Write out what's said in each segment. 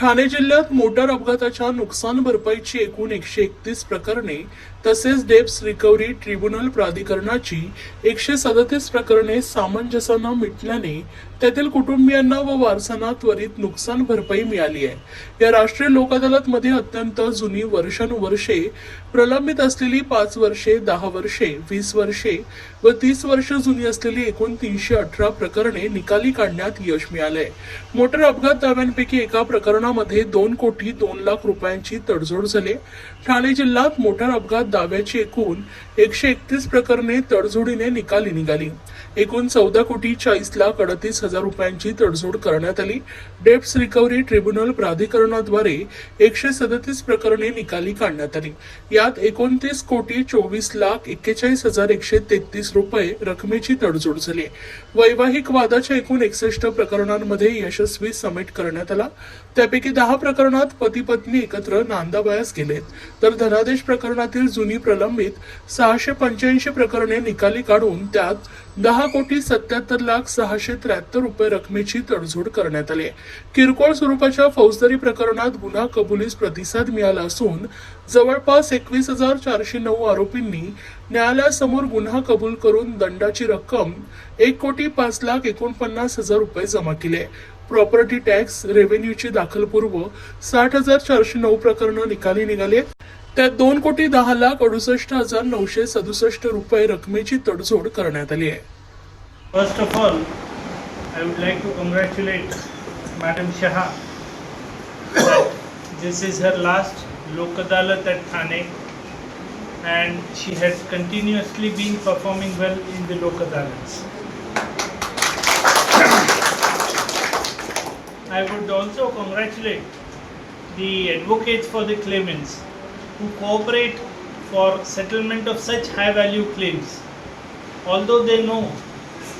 ठाणे जिल्ह्यात मोटार अपघाताच्या नुकसान भरपाईची एकूण एकशे एकतीस प्रकरणे तसेच डेप्स रिकव्हरी ट्रिब्युनल प्राधिकरणाची एकशे सदतीस प्रकरणे सामंजस्यानं मिटल्याने त्यातील कुटुंबियांना व वारसांना त्वरित नुकसान भरपाई मिळाली आहे. या राष्ट्रीय लोक अदालतमध्ये अत्यंत जुनी वर्षानुवर्षे प्रलंबित असलेली पाच वर्षे दहा वर्षे वीस वर्षे व तीस वर्ष जुनी असलेली एकूण तीनशे अठरा प्रकरणे निकाली काढण्यात यश मिळालंय. मोटर अपघात दाव्यांपैकी एका प्रकरणामध्ये दोन कोटी दोन लाख रुपयांची तडजोड झाली. ठाणे जिल्ह्यात मोटार अपघात दाव्याची एकूण एकशे एकतीस प्रकरणे तडजोडीने निकाली निघाली. एकूण चौदा कोटी चाळीस लाख अडतीस हजार रुपयांची तडजोड करण्यात आली. डेप्स रिकव्हरी ट्रिब्युनल प्राधिकरणाद्वारे एकशे सदतीस प्रकरणे निकाली काढण्यात आली. यात एकोणतीस कोटी चोवीस लाख एक्केचाळीस हजार एकशे तेहतीस रुपये रकमेची तडजोड झाली. वैवाहिक वादाच्या एकूण एकसष्ट प्रकरणांमध्ये यशस्वी समेट करण्यात आला. त्यापैकी दहा प्रकरणात पती पत्नी एकत्र नांदावयास गेलेत. तर धनादेश प्रकरणातील जुनी प्रलंबित सहाशे पंच्याऐंशी प्रकरणे निकाली काढून त्यात दहा कोटी सत्याहत्तर लाख सहाशे त्र्याहत्तर रुपये रकमेची तडजोड करण्यात आली. किरकोळ स्वरूपाच्या फौजदारी प्रकरणात गुन्हा कबुलीस प्रतिसाद मिळाला असून जवळपास एकवीस हजार चारशे नऊ आरोपींनी न्यायालयासमोर गुन्हा कबूल करून दंडाची रक्कम एक कोटी पाच लाख एकोणपन्नास हजार रुपये जमा केले. प्रॉपर्टी टॅक्स रेव्हेन्यूची दाखलपूर्व साठ हजार चारशे नऊ प्रकरणं निकाली निघाली त्यात दोन कोटी दहा लाख अडुसष्ट हजार नऊशे सदुसष्ट रुपये रकमेची तडजोड करण्यात आली आहे. First of all I would like to congratulate madam Shah this is her last Lok Adalat at Thane and she has continuously been performing well in the Lok Adalat I would also congratulate the advocate for the claimants who cooperate for settlement of such high value claims. Although they know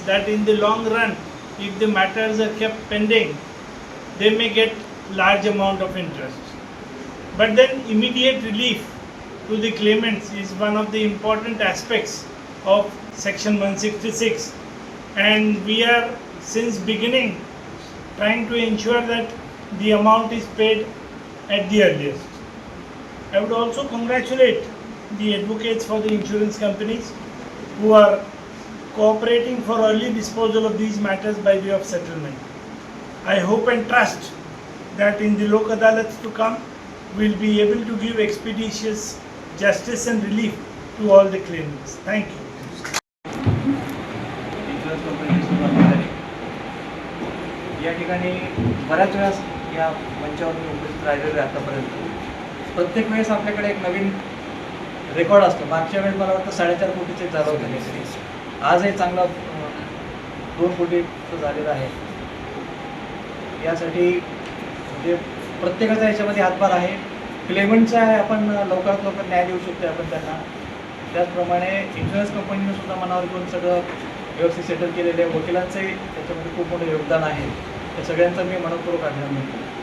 that in the long run, if the matters are kept pending, they may get large amount of interest. But then immediate relief to the claimants is one of the important aspects of section 166 and we are since beginning trying to ensure that the amount is paid at the earliest. I would also congratulate the advocates for the insurance companies who are cooperating for early disposal of these matters by way of settlement. I hope and trust that in the Lok Adalats to come, we'll be able to give expeditious justice and relief to all the claimants. Thank you. Insurance कंपनीची सुरुवात झाली या ठिकाणी बऱ्याच वेळा या मंचावर मी उपस्थित राहिलेलो आहे आतापर्यंत प्रत्येक वेळेस आपल्याकडे एक नवीन रेकॉर्ड असतो. मागच्या वेळेस मला वाटतं साडेचार कोटीचे झालं होतं. आजही चांगला दोन कोटीचं झालेलं आहे. यासाठी म्हणजे प्रत्येकाचा याच्यामध्ये हातभार आहे. क्लेमंटचा आहे आपण लवकरात लवकर न्याय देऊ शकतो आपण त्यांना. त्याचप्रमाणे इन्शुरन्स कंपनीनं सुद्धा मनावर घेऊन सगळं व्यवस्थित सेटल केलेले आहे. वकिलांचंही त्याच्यामध्ये खूप मोठं योगदान आहे. त्या सगळ्यांचं मी मनपूर्वक अभिनंदन करतो.